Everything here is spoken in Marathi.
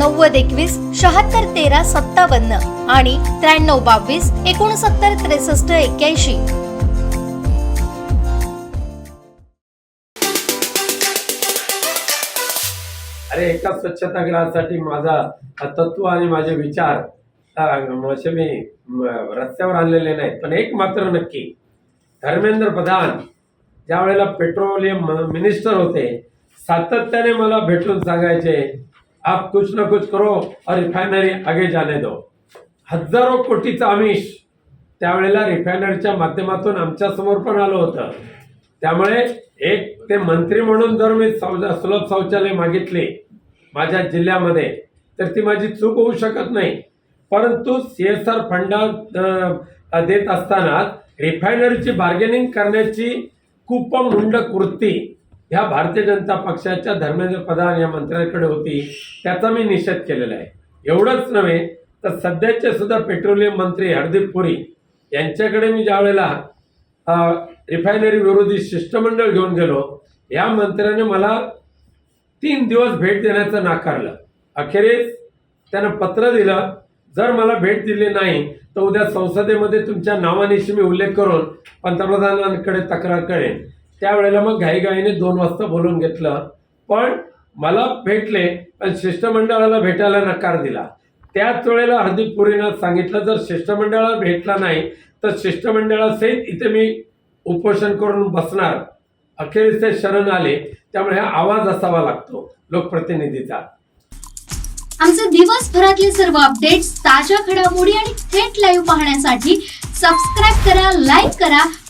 नव्वद एकवीस शहात्तर तेरा सत्तावन्न आणि त्र्याण्णव बावीस एकोणसत्तर त्रेसष्ट एक्क्याऐंशी. अरे एका स्वच्छतागृहासाठी माझा तत्व आणि माझे विचार असे मी रस्त्यावर आणलेले नाहीत पण एक मात्र नक्की. धर्मेंद्र प्रधान ज्या वेळेला पेट्रोलियम मिनिस्टर होते सातत्याने मला भेटून सांगायचे आप कुछ ना कुछ करो और रिफायनरी आगे जाने दो. हजारो कोटीचं आमिष त्यावेळेला रिफायनरीच्या माध्यमातून आमच्यासमोर पण आलं होतं. त्यामुळे एक ते मंत्री म्हणून जर मी सुलभ शौचालय मागितले माझ्या जिल्ह्यामध्ये तर ती माझी चूक होऊ शकत नाही. परंतु सी एस आर फंड देत असताना रिफायनरीची बार्गेनिंग करण्याची कुपमुंड कृती ह्या भारतीय जनता पक्षाच्या धर्मेंद्र प्रधान या मंत्र्यांकडे होती त्याचा मी निषेध केलेला आहे. एवढंच नव्हे तर सध्याचे सुद्धा पेट्रोलियम मंत्री हरदीप पुरी यांच्याकडे मी ज्या वेळेला रिफायनरी विरोधी शिष्टमंडळ घेऊन गेलो या मंत्र्याने मला तीन दिवस भेट देण्याचं नाकारलं. अखेरीस त्यानं पत्र दिलं जर मला भेट दिली नाही तर उद्या संसदेमध्ये तुमच्या नावानिशी मी उल्लेख करून पंतप्रधानांकडे तक्रार करेन. त्यावेळेला मग घाईघाईने दोन वाजता बोलून घेतलं. पण मला भेटले पण शिष्टमंडळाला भेटायला नकार दिला. त्याच वेळेला हरदीप पुरीनं सांगितलं जर शिष्टमंडळाला भेटला नाही तर शिष्टमंडळासहित इथे मी उपोषण करून बसणार. अखेरीस ते शरण आले त्यामुळे हा आवाज असावा लागतो लोकप्रतिनिधीचा. आमचे दिवसभरातले सर्व अपडेट्स ताज्या घडामोडी आणि थेट लाईव्ह पाहण्यासाठी सबस्क्राईब करा लाईक करा